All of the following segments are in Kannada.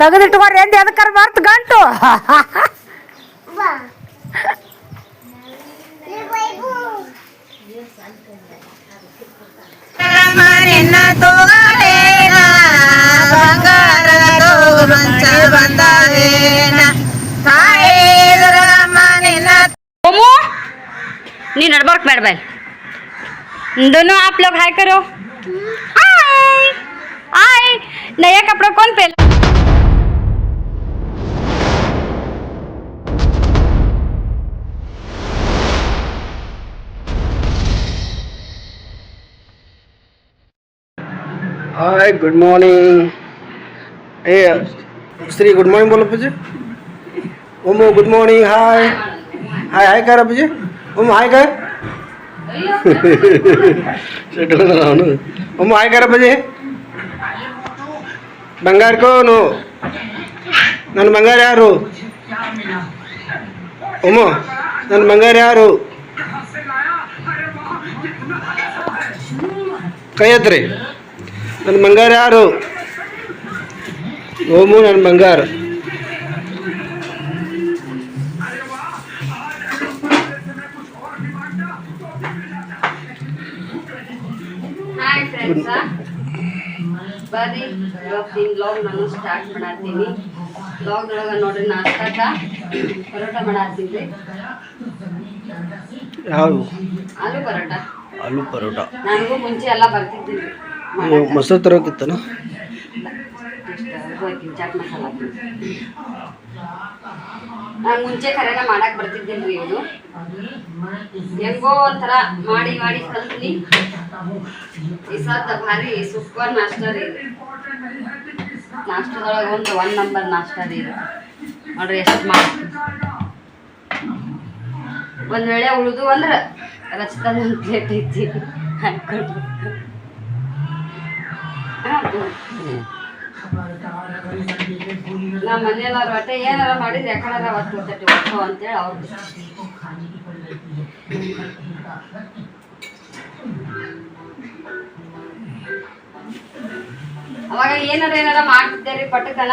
ತೆಗೆದಿಟ್ಕೊಂಡ್ರಿ ಎಂದ ಎದಕ್ಕಾರ ಬರ್ತು ಗಂಟು. ನೀ ನಡ್ಬಾರ್ಕ್ ಬೇಡ ಬಾಯ್. दोनों ಆಪ್ लोग हाय ಕರೋ. हाय हाय नया कपड़ा कौन पहले હાય ગુડ મોર્નિંગ એ શ્રી ગુડ મોર્નિંગ બોલો પૂછે ઓમો ગુડ મોર્નિંગ હાય હાય હાય કરે પૂછે ઓમ હાય કર ઓમ હાય કરે પછી ಬಂಗಾರಕೋನು ನನ್ನ ಬಂಗಾರ ಯಾರು ಒಮ್ಮೋ ನನ್ನ ಬಂಗಾರ ಯಾರು ಕೈ ಹತ್ರಿ ನನ್ನ ಬಂಗಾರ ಯಾರು? ಓಮು ನನ್ನ ಬಂಗಾರ. ಬರ್ರಿ ಇವತ್ತಿನ ಬ್ಲಾಗ್ ನಾನು ಸ್ಟಾರ್ಟ್ ಮಾಡತ್ತೀನಿ ಬ್ಲಾಗ್ದೊಳಗೆ ನೋಡ್ರಿ ನಾಷ್ಟಾಕ ಪರೋಟ ಮಾಡತ್ತೀನಿ. ಆಲೂ ಪರೋಟ. ಆಲೂ ಪರೋಟ. ನನಗೂ ಮುಂಚೆ ಎಲ್ಲ ಬರ್ತಿದ್ದೀನಿ ಮೊಸರು ತರೋಕಿತ್ತನ ಮಸಾಲ ನಾನು ಮುಂಚೆ ಕರೆನ ಮಾಡಕ್ ಬರ್ತಿದ್ದಿಲ್ಲ ರೀ ಹೆಂಗೋ ಒಂಥರ ಮಾಡಿ ಮಾಡಿ ಕಲ್ತ್ನಿ. ಈ ಸದ್ದ ಭಾರಿ ಸೂಪರ್ ನಾಷ್ಟ ರೀ ಇದು ನಾಷ್ಟದೊಳಗೆ ಒಂದು ಒನ್ ನಂಬರ್ ನಾಷ್ಟ ರೀ ಇದು ನೋಡ್ರಿ ಎಷ್ಟು ಮಾಡಿ ಒಂದ್ ವೇಳೆ ಉಳಿದು ಅಂದ್ರೆ ರಚಿತ ಒಂದು ಪ್ಲೇಟ್ ಐತಿ ಹಾಕೊಂಡು ನಮ್ಮ ಏನಾರ ಅಂತೇಳಿ ಅವ್ರು ಅವಾಗ ಏನಾರ ಏನಾರ ಮಾಡ್ತಿದ್ದೆ ರೀ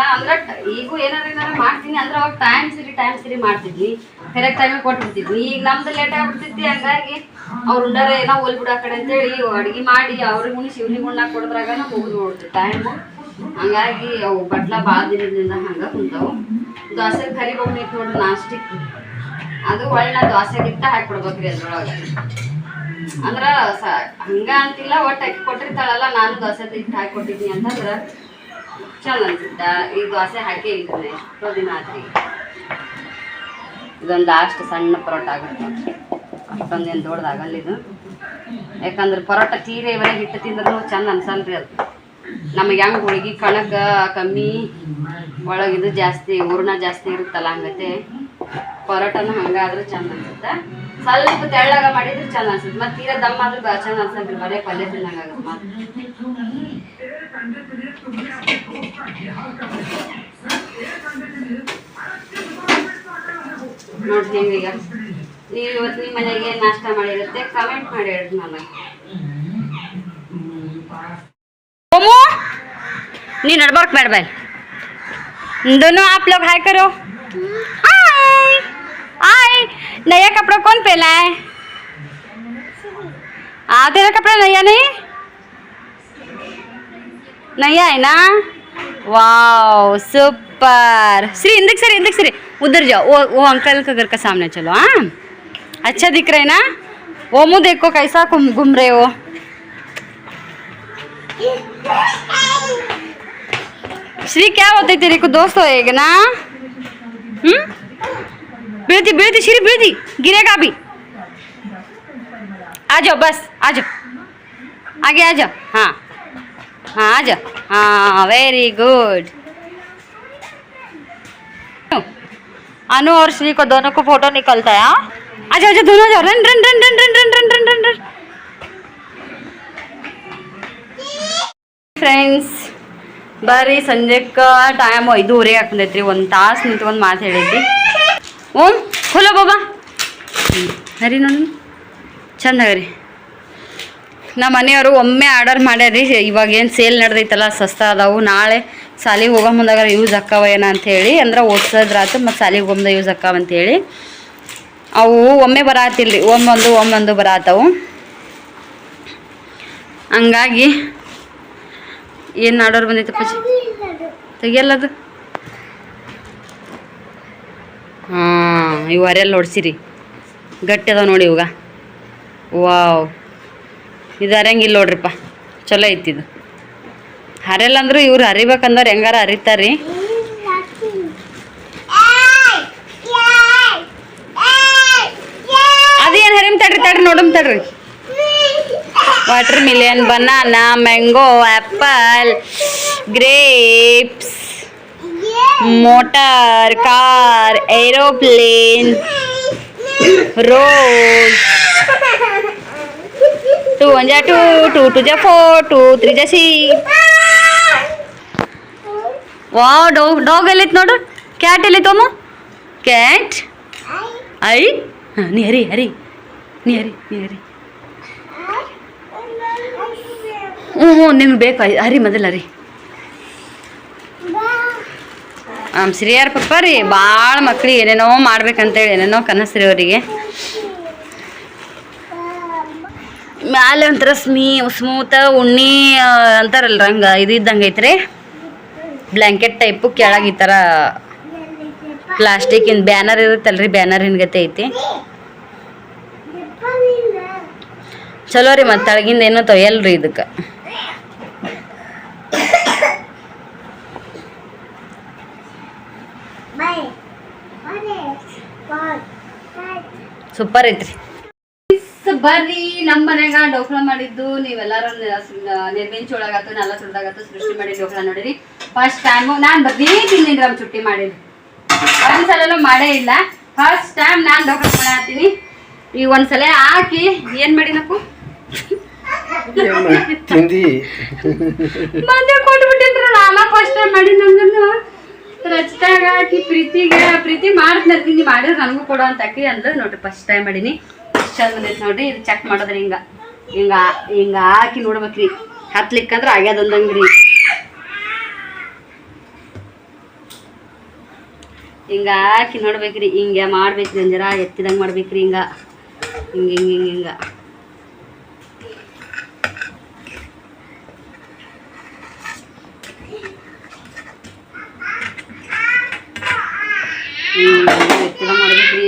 ಅಂದ್ರೆ ಈಗ ಈಗೂ ಏನಾರ ಏನಾರ ಮಾಡ್ತೀನಿ. ಅಂದ್ರೆ ಅವಾಗ ಟೈಮ್ ಸಿರಿ ಟೈಮ್ ಸಿರಿ ಮಾಡ್ತಿದ್ವಿ. ಕರೆಕ್ಟ್ ಟೈಮಿಗೆ ಕೊಟ್ಟಿರ್ತಿದ್ವಿ ಈಗ ನಮ್ದು ಲೇಟ್ ಆಗ್ಬಿಡ್ತಿದ್ವಿ. ಹಂಗಾಗಿ ಅವ್ರು ಉಂಡಾರ ಏನೋ ಹೋಲ್ಬಿಡ ಕಡೆ ಅಂತೇಳಿ ಅಡ್ಗೆ ಮಾಡಿ ಅವ್ರಿಗೆ ಉಣಿಸಿ ಇವ್ರಿಗೆ ಉಣ್ಣಾಕ ಕೊಡದ್ರಾಗ ಹೋಗಿ ಮುಗಿದು ಟೈಮ್ ಹಂಗಾಗಿ ಅವು ಬಟ್ಲ ಭಾಳ ದಿನದಿಂದ ಹಂಗೆ ಕುಂತಾವು. ದೋಸೆ ಕರಿ ಹೋಗ್ಬೇಕು ನೋಡ್ರಿ ನಾಸ್ಟಿಕ್. ಅದು ಒಳ್ಳೆ ದೋಸೆ ಗಿಟ್ಟ ಹಾಕ್ಬಿಡ್ಬೇಕ್ರಿ ಅದ್ರೊಳಗೆ. ಅಂದ್ರ ಸ, ಹಂಗ ಅಂತಿಲ್ಲ, ಒಟ್ಟು ಅಕ್ಕಿ ಕೊಟ್ಟಿರ್ತಾಳಲ್ಲ, ನಾನು ದೋಸೆ ಹಿಟ್ಟು ಹಾಕಿ ಕೊಟ್ಟಿದ್ದೀನಿ ಅಂತಂದ್ರ ಚಂದ ಅನ್ಸುತ್ತ. ಈ ದೋಸೆ ಹಾಕಿ ಇಲ್ರಿ ಎಷ್ಟೋ ದಿನ ಆತ್ರಿ. ಇದೊಂದು ಲಾಸ್ಟ್ ಸಣ್ಣ ಪರೋಟ ಆಗುತ್ತೆ. ಏನು ದೊಡ್ಡದಾಗಲ್ಲ ಇದು ಯಾಕಂದ್ರೆ ಪರೋಟ ತೀರೆ ಇವರೇ ಹಿಟ್ಟು ತಿಂದ್ರೂ ಚಂದ ಅನ್ಸಲ್ರಿ ಅದು. ನಮಗೆ ಹೆಂಗೆ ಹೋಳಿಗೆ ಕಣಕ ಕಮ್ಮಿ ಒಳಗಿದು ಜಾಸ್ತಿ, ಹೂರ್ಣ ಜಾಸ್ತಿ ಇರುತ್ತಲ್ಲ ಹಂಗತೆ. ಪರೋಟನು ಹಂಗಾದ್ರೆ ಚಂದ ಅನ್ಸುತ್ತೆ? ಸ್ವಲ್ಪ ತೆಳ್ಳಾಗ ಮಾಡಿದ್ರೆ ಚಂದ ಅನ್ಸುತ್ತೆ. ಮತ್ತೆ ತೀರಾ ದಮ್ಮ ಆದ್ರೆ ಚಂದ ರೀ ಬರೇ ಪಲ್ಯ ತಿನ್ನಂಗ ಆಗತ್ತೆ ಮತ್ತೆ ನೋಡ್ತೀನಿ ಈಗ. ನೀವು ಇವತ್ತು ನಿಮ್ಮ ಮನೆಗೆ ನಾಷ್ಟ ಮಾಡಿರುತ್ತೆ ಕಮೆಂಟ್ ಮಾಡಿ ಹೇಳ್ರಿ ನನಗೆ ओमो नी नडबर्क बैठ बैल दोनों आप लोग हाय करो हाय हाय नया कपड़ा कौन पहना है आ तेरा कपड़ा नया नहीं नया है ना wow super Shri Indik sir Indik sir उधर जाओ वो वो अंकल के घर का सामने चलो हाँ अच्छा दिख रहा ना? ओमो देखो कैसा घूम रहे हो। श्री, क्या होते तेरे को? दोस्त होएगा ना? हम्म? बीड़ती बीड़ती श्री बीड़ती गिरेगा अभी आ जाओ, बस, आ जाओ। आगे आ जाओ हाँ। हाँ आ जाओ। हाँ वेरी गुड अनु और श्री को दोनों को फ़ोटो निकलता है हाँ। आ जाओ आ जाओ दोनों आ जाओ run run run run run run run run run run friends ಬರ್ರಿ ಸಂಜೆಕ್ಕ ಟೈಮ್ ಐದೂವರೆ ಹಾಕಂದೈತ್ರಿ ಒಂದು ತಾಸು ನಿಂತ್ಕೊಂಡು ಮಾತು ಹೇಳಿದ್ವಿ ಓಂ ಖೋಲೋ ಬಾಬಾ ಹ್ಮ್. ಹರಿ ನೋಡಿ ಚಂದ ರೀ ನಮ್ಮ ಮನೆಯವರು ಒಮ್ಮೆ ಆರ್ಡರ್ ಮಾಡ್ಯಾರ್ರಿ ಇವಾಗ ಏನು ಸೇಲ್ ನಡೆದೈತಲ್ಲ ಸಸ್ತಾ ಅದಾವು ನಾಳೆ ಸಾಲಿಗೆ ಹೋಗೋ ಮುಂದಾಗ ಯೂಸ್ ಅಕ್ಕಾವ ಏನ ಅಂಥೇಳಿ ಅಂದ್ರೆ ಓದ್ಸೋದ್ರಾತು ಮತ್ತು ಸಾಲಿಗೆ ಹೋಗಮ್ದ ಯೂಸ್ ಅಕ್ಕಾವ ಅಂತೇಳಿ ಅವು ಒಮ್ಮೆ ಬರಾತಿಲ್ರಿ ಒಮ್ಮೊಂದು ಒಮ್ಮೊಂದು ಬರಾತವು. ಹಂಗಾಗಿ ಏನು ಮಾಡೋರು ಬಂದೈತೆ ತೆಗಿಯಲ್ಲ ತೆಗಿಯಲ್ಲದು. ಹಾಂ, ಇವು ಅರೆಲ್ಲ ಹೊಡ್ಸಿರಿ ಗಟ್ಟಿ ಅದಾವ ನೋಡಿ ಇವಾಗ. ವಾವ್. ಇದು ಹರಿಯಂಗಿಲ್ಲ ನೋಡ್ರಿಪ್ಪ. ಚಲೋ ಐತಿ ಇದು. ಹರಿಯಲ್ಲ ಅಂದ್ರೆ ಇವ್ರು ಹರಿಬೇಕಂದ್ರೆ ಹೆಂಗಾರ ಹರಿತಾರ್ರಿ ತಡ್ರಿ ತಡ್ರಿ ನೋಡಮ್ ತಡ್ರಿ. Watermelon banana mango apple grapes motor car aeroplane road two one ಜಾ ಟೂ ಟೂ ಟು ಜಾ ಫೋರ್ ಟೂ ತ್ರೀ ಜಾ ಸಿ ವಾ ಡಾಗ್ ಡಾಗ್ ಎಲ್ಲಿತ್ತು ನೋಡು? ಕ್ಯಾಟ್ ಎಲ್ಲಿತ್ತು ಅಮ್ಮ? ಕ್ಯಾಟ್ ಐ? ಹಾಂ ನೀ ಹರಿ ಹರಿ. ನೀ ಹರಿ ನೀ ಹರಿ ಹ್ಞೂ ಹ್ಞೂ ನಿಮ್ಗೆ ಬೇಕು. ಹರಿ ಮೊದಲು ಆಮ್ ಸಿರಿಯಾರ ಪಪ್ಪ ರೀ ಭಾಳ ಮಕ್ಳಿಗೆ ಏನೇನೋ ಮಾಡ್ಬೇಕಂತೇಳಿ, ಏನೇನೋ ಕನಸ್ರಿ ಅವರಿಗೆ. ಮ್ಯಾಲೆ ಒಂಥರ ಸ್ಮೀ, ಸ್ಮೂತ ಉಣ್ಣಿ ಅಂತಾರಲ್ಲ ರಂಗ ಇದು ಇದ್ದಂಗೆ ಐತ್ರಿ. ಬ್ಲ್ಯಾಂಕೆಟ್ ಟೈಪು, ಕೆಳಗೆ ಈ ಥರ ಪ್ಲಾಸ್ಟಿಕ್ಕಿನ ಬ್ಯಾನರ್ ಇರುತ್ತಲ್ರಿ, ಬ್ಯಾನರ್ ಹಿಂಗತೆ ಐತಿ. ಚಲೋ ರೀ ಮತ್ತೆ ತಳಗಿಂದ ಏನೋ ತೊಯ್ಯಲ್ರಿ ಇದಕ್ಕೆ. ಸೂಪರ್ ಐತ್ರಿ. ಬರ್ರಿ ನಮ್ಮ ಮನ್ಯಾಗ ಡೋಕ್ಳ ಮಾಡಿದ್ದು, ನೀವೆಲ್ಲಾರು ನಿರ್ಮಿಂಚ್ ಒಳಗಾತು ನೆಲ ಸುಡ್ದಾಗತ್ತು ಸೃಷ್ಟಿ ಮಾಡಿ ಡೋಕ್ಳ ನೋಡಿರಿ. ಫಸ್ಟ್ ಟೈಮು ನಾನು ಬರೀ ತಿಂದಿನಿ ನಮ್ಮ ಚುಟ್ಟಿ ಮಾಡಿದ್ದು. ಒಂದ್ಸಲ ಮಾಡೇ ಇಲ್ಲ. ಫಸ್ಟ್ ಟೈಮ್ ನಾನು ಡೋಕ್ಳ ಮಾಡತ್ತೀನಿ ಈಗ ಒಂದ್ಸಲ ಹಾಕಿ, ಏನ್ ಮಾಡಿನಪ್ಪು? ತಿಂದಿ? ಮನೆ ಕೊಟ್ಬಿಟ್ಟಿದ್ರು, ನಾನ ಫಸ್ಟ್ ಮಾಡಿ ನಂಗನ್ನು ರಚಿತಾಗ ಹಾಕಿ ಪ್ರೀತಿಗೆ, ಪ್ರೀತಿ ಮಾಡ್ತೀನಿ ತಿಂದಿ ಮಾಡಿದ್ರೆ ನನಗೂ ಕೊಡು ಅಂತ ಅಕ್ಕಿ ಅಂದ್ರೆ ನೋಡ್ರಿ ಫಸ್ಟ್ ಟೈಮ್ ಮಾಡೀನಿ. ಚಂದ ಬಂದೈತೆ ನೋಡ್ರಿ, ಇದು ಚೆಕ್ ಮಾಡಿದ್ರೆ ಹಿಂಗ. ಹಿಂಗ ಹಿಂಗ ಹಾಕಿ ನೋಡ್ಬೇಕ್ರಿ. ಹತ್ಲಿಕ್ಕಂದ್ರೆ ಆಗ್ಯಾದ ಅಂದಂಗ್ರಿ. ಹಿಂಗ ಹಾಕಿ ನೋಡ್ಬೇಕ್ರಿ, ಹಿಂಗೆ ಮಾಡ್ಬೇಕ್ರಿ ಅಂಜರ ಜರ ಎತ್ತಿದಂಗೆ ಮಾಡ್ಬೇಕ್ರಿ ಹಿಂಗ. ಹಿಂಗ ಹಿಂಗ ಹಿಂಗ ಹಿಂಗ ಹ್ಮ್ ಎತ್ತಿದ ಮಾಡ್ಬೇಕ್ರಿ.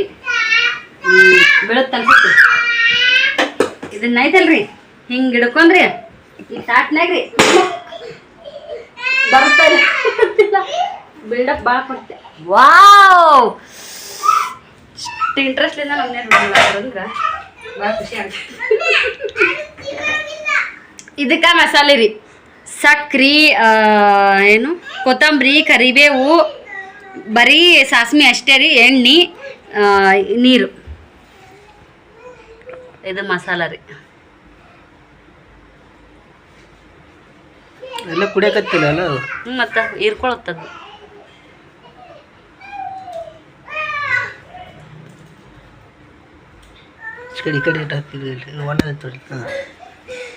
ಬೀಳುತ್ತ ಅನ್ಸುತ್ತೆ ಇದನ್ನ ಐತಲ್ರಿ ಹಿಂಗ್ ಹಿಡ್ಕೊಂಡ್ರಿ? ಈ ತಾಟ್ನಾಗ್ರಿ ಬರ್ತಾರೆ ಬಿಲ್ಡಪ್ ಭಾಳ ಕೊಡ್ತೆ. ವಾವ್ ಇಷ್ಟು ಇಂಟ್ರೆಸ್ಟ್ಲಿಂದ ನಮ್ಮನೆ ನೋಡಿದ್ರೆ ಭಾಳ ಖುಷಿ ಆಗುತ್ತೆ. ಇದಕ್ಕೆ ಮಸಾಲೆ ರೀ. ಸಕ್ರಿ ಏನು? ಕೊತ್ತಂಬರಿ, ಕರಿಬೇವು ಬರೀ ಸಾಸ್ಮಿ ಅಷ್ಟೇ ರೀ ಎಣ್ಣೆ ನೀರು. ಇದು ಮಸಾಲ ರೀ. ಎಲ್ಲ ಕುಡಿಯಕತ್ತಿಲ್ಲ ಅಲ್ಲ ಹ್ಞೂ ಮತ್ತು ಹೀರ್ಕೊಳತ್ತದು ಕಡೆ ಇಟ್ಟಿರಲಿ ಕಡೆ ಇಟ್ಟು ಹಾಕ್ತಿದ್ವಿ ಒಳ್ಳೆ ಹಾಂ.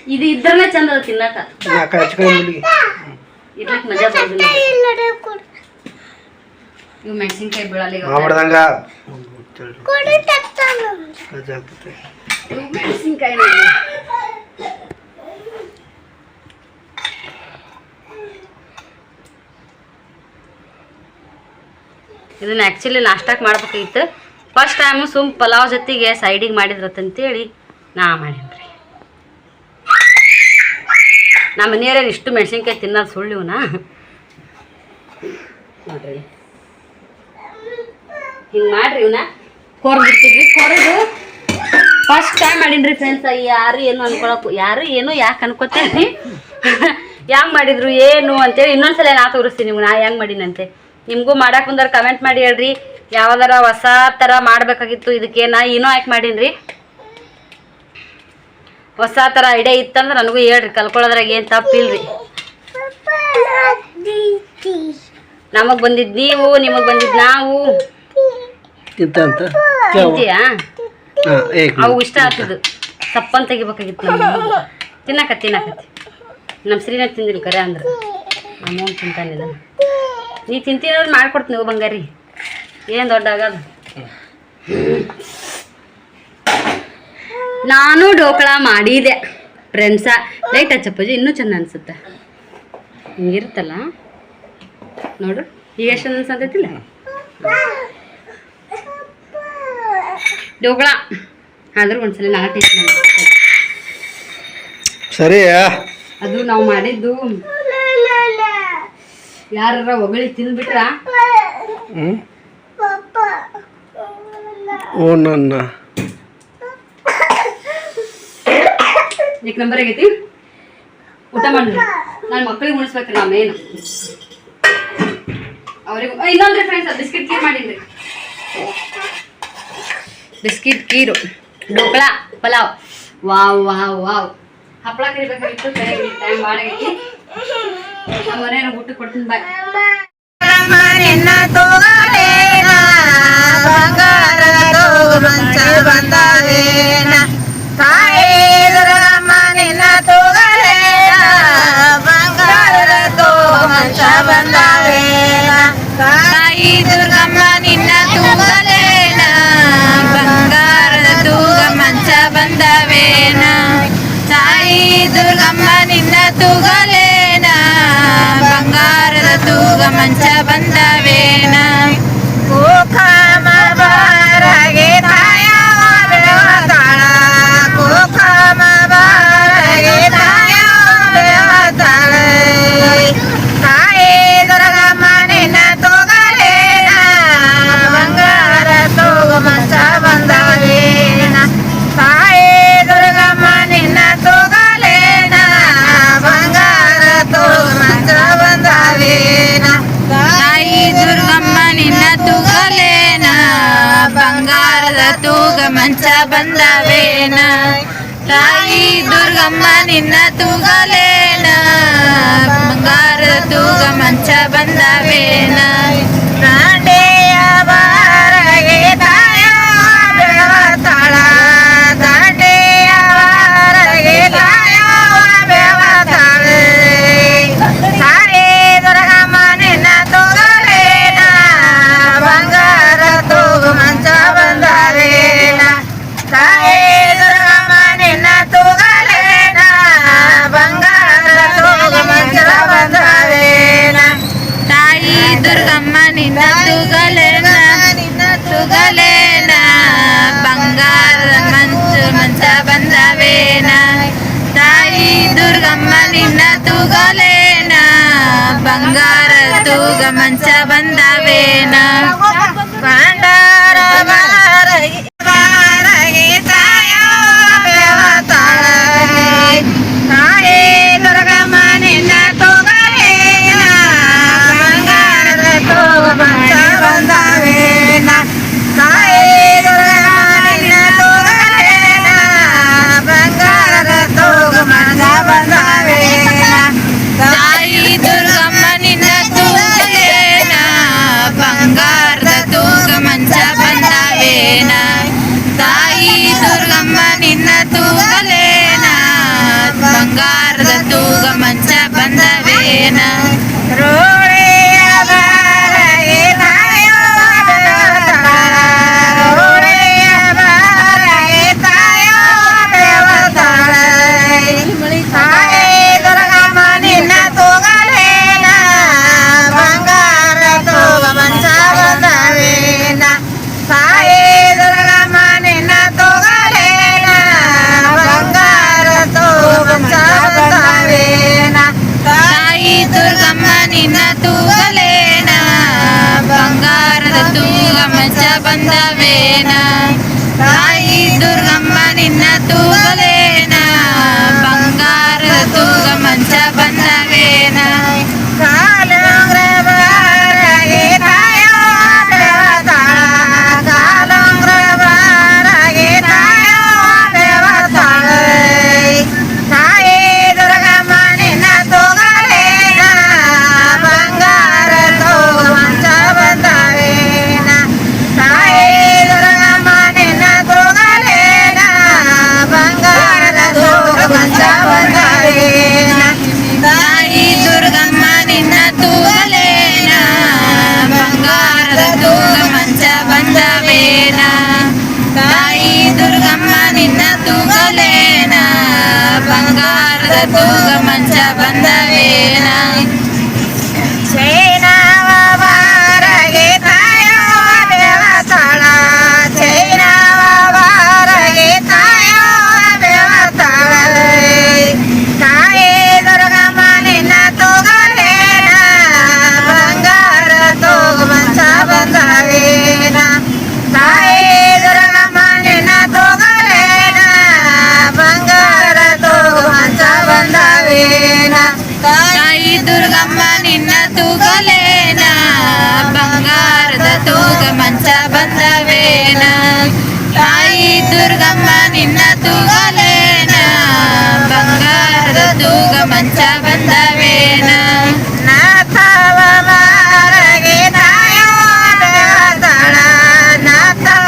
ಇದು ಇದ್ರನೇ ಚಂದ ಅದ ತಿನ್ನಕ. ಇರ್ಲಿಕ್ಕೆ ಮಜಾ ಬರೋದಿಲ್ಲ. ಇವು ಮೆಣಸಿನ್ಕಾಯಿ ಬೀಳಲ್ಲ ಈಗ ಮಾಡ್ದಂಗ ಆಗ್ತದೆ ಇವು ಮೆಣಸಿನ್ಕಾಯಿ ಇದನ್ನ ಆ್ಯಕ್ಚುಲಿ ನಾಷ್ಟಾಕ್ ಮಾಡ್ಬೇಕಾಗಿತ್ತು. ಫಸ್ಟ್ ಟೈಮು ಸುಮ್ ಪಲಾವ್ ಜೊತೆಗೆ ಸೈಡಿಗೆ ಮಾಡಿದ್ರತ್ತಂತೇಳಿ ನಾ ಮಾಡೇನ್ರಿ. ರೀ ನಮ್ಮ ಮನೆಯವ್ರೇನು ಇಷ್ಟು ಮೆಣಸಿನ್ಕಾಯಿ ತಿನ್ನೋದು ಸುಳ್ಳಿವನಾ ಇವನ? ನೋಡ್ರಿ. ಹಿಂಗೆ ಮಾಡ್ರಿ ಇವನ್ನ ಕೊರ್ಬಿಡ್ತೀವಿ ಕೊರದು ಫಸ್ಟ್ ಟೈಮ್ ಮಾಡೀನಿ ಫ್ರೆಂಡ್ಸ್ ಯಾರು ಏನು ಅನ್ಕೊಳಕ್ ಯಾರು ಏನು ಯಾಕೆ ಅನ್ಕೋತೇನೆ ಹೆಂಗ್ ಮಾಡಿದ್ರು ಏನು ಅಂತೇಳಿ ಇನ್ನೊಂದ್ಸಲ ನಾ ತೋರಿಸ್ತೀನಿ ನಿಮ್ಗೆ. ನಾ ಹೆಂಗೆ ಮಾಡೀನಂತೆ? ನಿಮಗೂ ಮಾಡಕ್ಕೆ ಬಂದ್ರೆ ಕಮೆಂಟ್ ಮಾಡಿ ಹೇಳ್ರಿ. ಯಾವ್ದಾರ ಹೊಸ ಥರ ಮಾಡಬೇಕಾಗಿತ್ತು. ಇದಕ್ಕೆ ನಾ ಏನೋ ಯಾಕೆ ಮಾಡೀನಿ ಹೊಸ ಥರ ಐಡಿಯಾ ಇತ್ತಂದ್ರೆ ನನಗೂ ಹೇಳ್ರಿ. ಕಲ್ಕೊಳ್ಳೋದ್ರಾಗ ಏನು ತಪ್ಪಿಲ್ರಿ ನಮಗೆ ಬಂದಿದ್ದು ನೀವು ನಿಮಗೆ ಬಂದಿದ್ದು ನಾವು. ಅಂತ? ಹಾಂ ಏಕ್ ಅವು ಇಷ್ಟ ಆಗ್ತಿದ್ದು ತಪ್ಪನ್ ತೆಗಿಬೇಕಾಗಿತ್ತು ನಮ್ಗೆ. ತಿನ್ನಕತ್ತಿ ತಿನ್ನಕತ್ತಿ ನಮ್ಮ ಶ್ರೀನ ತಿಂದಿಲ್ಲ ಕರೆ ಅಂದ್ರೆ. ಅಮ್ಮ ತಿಂತಾನಿಲ್ಲ ನೀ ತಿಂತೀನಿ ಅಂದ್ರೆ ಮಾಡ್ಕೊಡ್ತೀನಿ ನೀವು ಬಂಗಾರಿ. ಏನು ದೊಡ್ಡ ಆಗದು? ನಾನು ಡೋಕಳ ಮಾಡಿದೆ. ಫ್ರೆಂಡ್ಸ. ಲೈಟ್ ಹಚ್ಚಪ್ಪಜಿ ಇನ್ನೂ ಚೆಂದ ಅನ್ಸುತ್ತೆ. ಹಿಂಗಿರುತ್ತಲ್ಲ? ನೋಡು. ಈಗ ಎಷ್ಟು ಅನ್ಸಂತೈತಿಲ್ಲ ಢೋಕಳ ಆದ್ರೂ ಒಂದ್ಸಲ ನಾನು ಟೇಸ್ಟ್ ಮಾಡಿ ಸರಿ ಅದು ನಾವು ಮಾಡಿದ್ದು ಯಾರ ಒಗಳಿ ತಿಂದ್ಬಿಟ್ರ? ಓ ನನ್ನ. ನಂಬರ್ ಆಗೈತಿ? ಊಟ ಮಾಡ್ರಿ. ನಾನು ಮಕ್ಕಳಿಗೆ ಉಣಿಸ್ಬೇಕು ನಾ ಮೇನ್ ಅವ್ರಿಗೆ ಇನ್ನೊಂದ್ರೆ ಇನ್ನೊಂದ್ರಿ ಫ್ರೆಂಡ್ಸ್ ಬಿಸ್ಕಿಟ್ ಕ್ಲೀನ್ ಮಾಡಿದ್ರಿ. Biscuit, kheer. Dhokla pulao wow wow wow. ಹಪ್ಪಳ ಕರಿಬೇಕಾಗಿತ್ತು ಸರಿಯಾಗಿ ಟೈಮ್ ಮಾಡಾಗೈತಿ ನಮ್ಮ ಮನೆಯವ್ರ ಊಟ ಕೊಡ್ತೀನಿ ಬಾಯ್ ಬಂಗಾರ ತೋಗಲೇನ ದುರ್ಗಮ್ಮ ನಿನ್ನ ತೂಗಲೇನ ಬಂಗಾರದ ತೂಗ ಮಂಚ ಬಂದವೇನ? ಮಂಚ ಬಂದವೇನ ತಾಯಿ ದುರ್ಗಮ್ಮ ನಿನ್ನ ತೂಗಲೇನ? ಬಂಗಾರದ ತೂಗ ಮಂಚ ಬಂದವೇನ ನಾಥವ ಮಾರಗೆ ತಾಯೋ ದೇವತಾಳ ನಾಥವ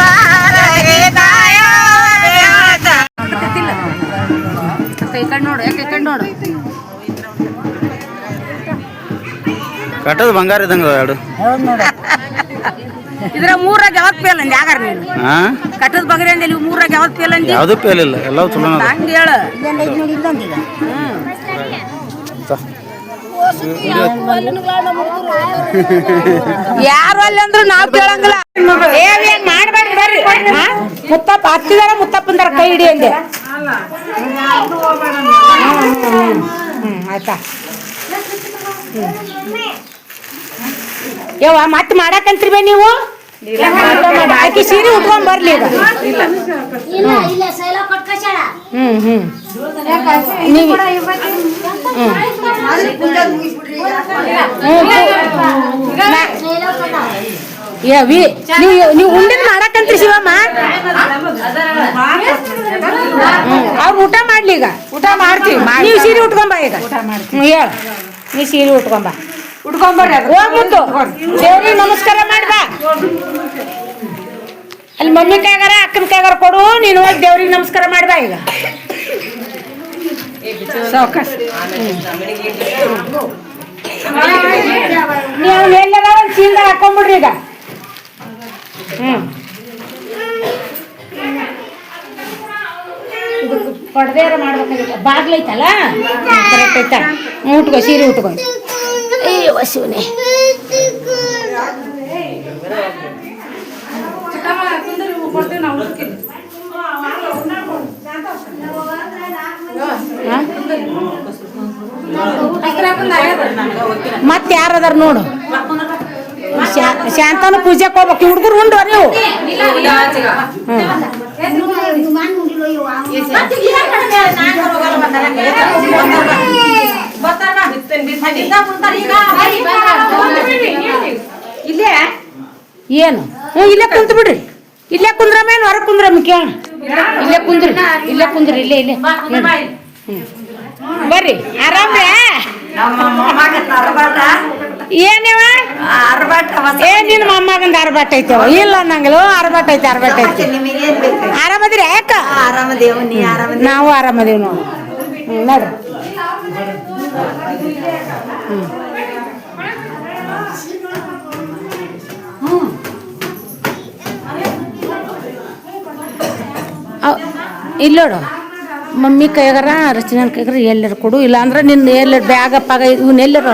ಮಾರಗೆ ತಾಯೋ ದೇವತಾಳ ಕೈ ಕಣ್ಣು ನೋಡು ಯಾಕೆ ಕಣ್ಣು ನೋಡು ಕಟ್ಟೋದು ಬಂಗಾರ ಇದ್ದಂಗೆ ಎರಡು. ಇದ್ರ ಮೂರಾಗ ಯಾವ್ದು ಪೇಲ್ ಅಂದ್? ಯಾಗಾರ ನೀನು? ಹಾಂ ಕಟ್ಟದ ಬಗ್ರಿ ಅಂದಿ ನೀವು ಮೂರಾಗ ಯಾವ್ದು ಪೇಲ್ ಅಂದಿ? ಯಾವುದೂ ಇಲ್ಲ ಎಲ್ಲವೂ ಚಲೋ ಹಂಗ ಹೇಳ. ಯಾರು ಅಲ್ಲಿ ಅಂದ್ರು ನಾವ್ ಕೇಳಂಗಿಲ್ಲ. ಏ ಏನ್ ಮಾಡ್ಬೇಡ್ರಿ ಬರ್ರಿ? ಮುತ್ತಪ್ಪ ಹತ್ತಿದಾರ ಮುತ್ತಪ್ಪಂದಾರ ಕೈ ಹಿಡಿ ಅಂದೆ. ಆಯ್ತಾ? ಯವ್ವ ಮತ್ತೆ ಮಾಡಕಂತ್ರಿ ಬೇ ನೀವು? ಆಕಿ ಸೀರೆ ಉಟ್ಕೊಂಡ್ ಬರ್ಲಿ ಹ್ಮ್ ಹ್ಮ್. ನೀವು ಯವಿ ನೀವು ನೀವು ಉಂಡಿದ್ ಮಾಡಕಂತ್ರಿ ಶಿವಮ್ಮ? ಅವ್ರು ಊಟ ಮಾಡ್ಲಿ ಈಗ. ಊಟ ಮಾಡ್ತೀವಿ ನೀವು ಸೀರೆ ಉಟ್ಕೊಂಬ ಈಗ. ಹೇಳ. ನೀ ಸೀರೆ ಉಟ್ಕೊಂಬ ಉಟ್ಕೊಂಬರ್ರಿ ಹೋಗ್ಬಿಟ್ಟು ದೇವ್ರಿಗೆ ನಮಸ್ಕಾರ ಮಾಡಿ ಬಾ ಅಲ್ಲಿ ಮಮ್ಮಿ ಕೈಗಾರ, ಅಕ್ಕನ ಕೈಗಾರ ಕೊಡು, ನೀನು ಹೋಗಿ ದೇವ್ರಿಗೆ ನಮಸ್ಕಾರ ಮಾಡಿ ಬಾ ಈಗ ಸಾವ್ಕಾಶ ನೀವು ಎಲ್ಲದ ಚೀಲದಾಗ ಹಾಕೊಂಡ್ಬಿಡ್ರಿ ಈಗ. ಹ್ಮ್. ಪಡ್ದೇರ ಮಾಡ್ಬೇಕಾಗಿತ್ತು? ಬಾಗ್ಲೈತಲ್ಲ ಕರೆಕ್ಟ್ ಐತ? ಹ್ಮ್, ಉಟ್ಕೋ ಸೀರೆ ಉಟ್ಕೋ. ಅಯ್ಯೋ ಶಿವನೇ ಮತ್ತೆ ಯಾರದಾರ ನೋಡು? ಶಾಂತನ ಪೂಜೆಗೆ ಹೋಗ್ಬೇಕು. ಹುಡುಗರು ಉಂಡು ನೀವು? ಏನು? ಹ್ಞೂ ಇಲ್ಲೇ ಕುಂತು ಬಿಡ್ರಿ ಇಲ್ಲೇ ಕುಂದ್ರಮ್ಮ ಏನು? ಹೊರಗೆ ಕುಂದ್ರಮ್ಮ ಕೇಳ ಇಲ್ಲೇ ಕುಂದ್ರಿ ಇಲ್ಲೇ ಕುಂದ್ರಿ ಇಲ್ಲೇ ಇಲ್ಲೇ. ಹ್ಮ್. ಬರ್ರಿ ಆರಾಮ್ರೆ ಏನಿವ ಏ ನಿನ್ನ ಮೊಮ್ಮಗಂದ ಅರ್ಬಟ್ ಐತೆ ಇಲ್ಲ ನಂಗಲು ಅರ್ಬಟ್ ಐತೆ ಅರ್ಬಟ್ ಐತೆ. ಆರಾಮದಿರಿ ಯಾಕ? ನಾವು ಆರಾಮದೇವ್ ನೋಡಿ. ನೋಡ್ರಿ ಇಲ್ಲ ನೋಡು. ಮಮ್ಮಿ ಕೈಗಾರ ರಚನೆ ಕೈಗಾರ ಎಲ್ಲರ ಕೊಡು. ಇಲ್ಲಾಂದ್ರೆ ನಿನ್ನ ಎಲ್ಲರ ಬ್ಯಾಗ ಪಾಗ ಇವನ್ನ ಎಲ್ಲರ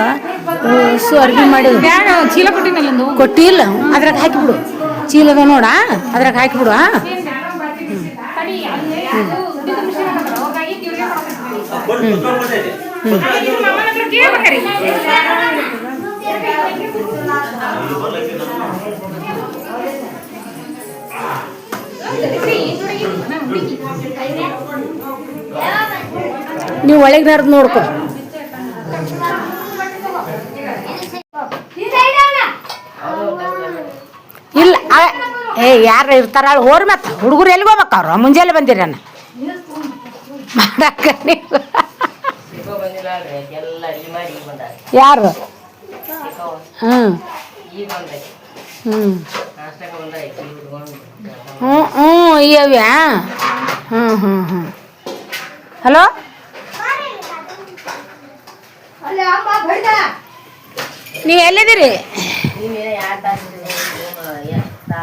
ಸು ಅರ್ಬಿ ಮಾಡಿ ಚೀಲ ಕೊಟ್ಟಿನಲ್ಲ ಕೊಟ್ಟಿಲ್ಲ ಅದ್ರಾಗ ಹಾಕಿಬಿಡು ಚೀಲದ ನೋಡ ಅದ್ರಾಗ ಹಾಕಿಬಿಡು? ನೀವು ಒಳಗೆ ನಡೆದು ನೋಡ್ಕೊ ಇಲ್ಲ ಏ ಯಾರು ಇರ್ತಾರ ಹೋರ್ ಹೋರಿ ಮತ್ತೆ. ಹುಡುಗರು ಎಲ್ಲಿ ಹೋಗ್ಬೇಕು ಅವ್ರು? ಮುಂಜಾನೆ ಬಂದಿರ ಮಾಡಕ್ಕ ನೀವು ಯಾರು? ಹ್ಞೂ ಹ್ಞೂ ಹ್ಞೂ ಹ್ಞೂ ಇವ್ಯಾ ಹ್ಞೂ ಹ್ಞೂ ಹ್ಞೂ ಹಲೋ? ನೀವು ಎಲ್ಲಿದ್ದೀರಿ?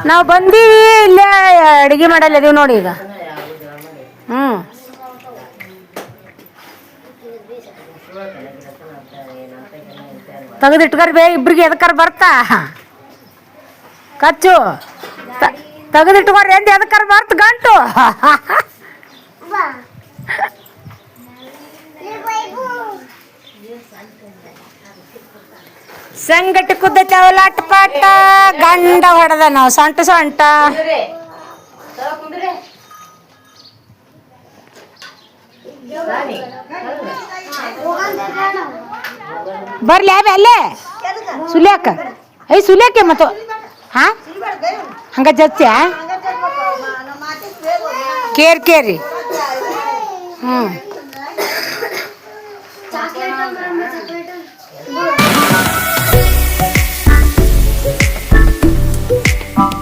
ನಾವು ಬಂದೀವಿ, ಇಲ್ಲೇ ಅಡುಗೆ ಮಾಡಲ್ಲದೀವಿ ನೋಡಿ ಈಗ. ಹ್ಞೂ ತೆಗೆದಿಟ್ಕರ್ ಬೇ, ಇಬ್ರಿಗೆ ಎದಕ್ಕಾರ ಬರ್ತಾ? ಕಚ್ಚು. ತೆಗೆದಿಟ್ಕೊರಿ ಎಂದು ಎದಕ್ಕಾರ ಬರ್ತ ಗಂಟು? ಸಂಗಟಿ ಕುದ್ದೈತೆ ಅವಲಾಟ ಪಾಟ ಗಂಡ ಹೊಡೆದ ನಾವು ಸೊಂಟ ಸೊಂಟ. ಬರ್ಲಿ ಅವೆ ಅಲ್ಲೇ. ಸುಲಿಯಾಕ. ಐ ಸುಲಿಯಾಕೆ ಮತ್ತು? ಹಾ? ಹಂಗ ಜತ್ಯ? ಕೇರ್ ಕೇರಿ. ಹ್ಞೂ